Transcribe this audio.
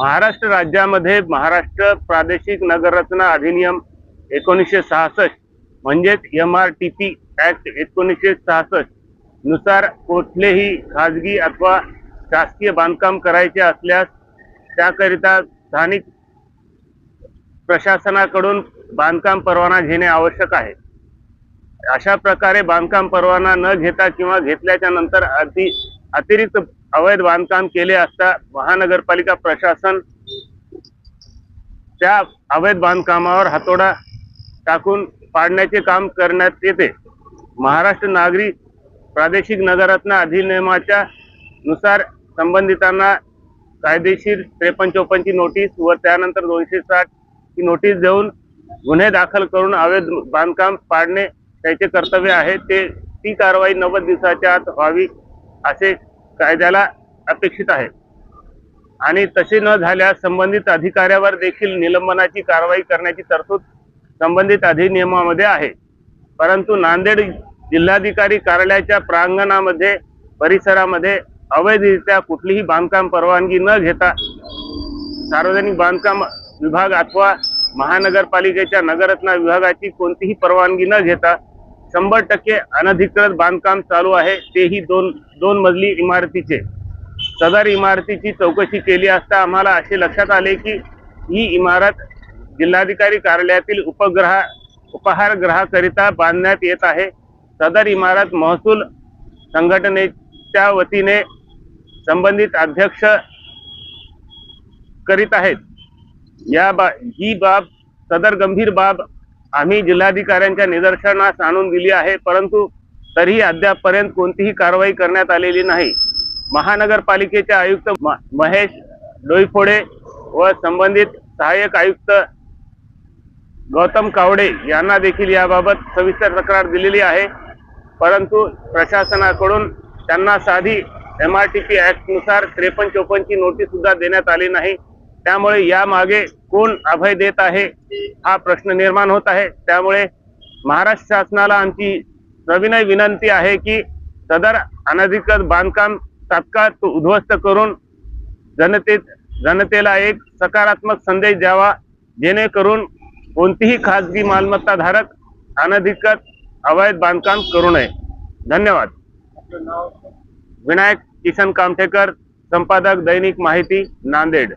महाराष्ट्र राज्यामध्ये महाराष्ट्र प्रादेशिक नगररचना अधिनियम एकोणीसशे सहासष्ट म्हणजेच M R T P act एकोणीसशे सहासष्टनुसार कुठलेही खाजगी अथवा शासकीय बांधकाम करायचे असल्यास त्याकरिता स्थानिक प्रशासनाकडून बांधकाम परवाना घेणे आवश्यक आहे. अशा प्रकारे बांधकाम परवाना न घेता किंवा घेतल्याच्या नंतर अति अतिरिक्त अवैध बांधकाम केले असता महानगरपालिका प्रशासन त्या अवैध बांधकामावर हातोडा टाकून पाडण्याचे काम करण्यात येते. महाराष्ट्र नागरी प्रादेशिक नगररत्न अधिनियमाच्या नुसार संबंधितांना कायदेशीर त्रेपन्न चोपन्नची नोटीस व त्यानंतर दोनशे साठ ही नोटीस देऊन गुन्हे दाखल करून अवैध बांधकाम पाडणे त्याचे कर्तव्य आहे. ते ती कारवाई नव्वद दिवसाच्या आत व्हावी असे कायद्याला अपेक्षित आहे. आणि तसे न झाल्यास संबंधित अधिकाऱ्यावर देखील निलंबनाची कारवाई करण्याची तरतूद संबंधित अधिनियमामध्ये आहे. परंतु नांदेड जिल्हाधिकारी कार्यालयाच्या प्रांगणामध्ये परिसरामध्ये अवैधरित्या कुठलीही बांधकाम परवानगी न घेता सार्वजनिक बांधकाम विभाग अथवा महानगरपालिकेच्या नगररत्ना विभागाची कोणतीही परवानगी न घेता शंभर टक्के अनधिकृत बांधकाम चालू आहे. तेही दोन दोन मजली इमारतीचे. सदर इमारतीची चौकशी केली असता आम्हाला असे लक्षात आले की ही इमारत जिल्हाधिकारी कार्यालयातील उपग्रह उपहारगृहाकरिता बांधण्यात येत आहे. सदर इमारत महसूल संघटनेच्या वतीने संबंधित अध्यक्ष करीत आहेत. या बा ही बाब सदर गंभीर बाब आम्ही जिल्हाधिकाऱ्यांच्या निदर्शनास आणून दिली आहे परंतु तरीही अद्यापपर्यंत कोणतीही कारवाई करण्यात आलेली नाही. महानगरपालिकेचे आयुक्त म- महेश डोईफोडे व संबंधित सहाय्यक आयुक्त गौतम कावडे यांना देखील याबाबत सविस्तर तक्रार दिलेली आहे. परंतु प्रशासनाकडून त्यांना साधी एम आर टी पी ॲक्टनुसार त्रेपन्न चोपन्नची नोटीससुद्धा देण्यात आली नाही. त्यामुळे यामागे कोण अभय देत आहे हा प्रश्न निर्माण होत आहे. त्यामुळे महाराष्ट्र शासनाला आमची सविनय विनंती आहे की सदर अनधिकृत बांधकाम तात्काळ उद्ध्वस्त करून जनतेत जनतेला एक सकारात्मक संदेश द्यावा जेणेकरून कोणतीही खाजगी मालमत्ता धारक अनधिकृत अवैध बांधकाम करू नये. धन्यवाद. विनायक किशन कामठेकर संपादक दैनिक माहिती नांदेड.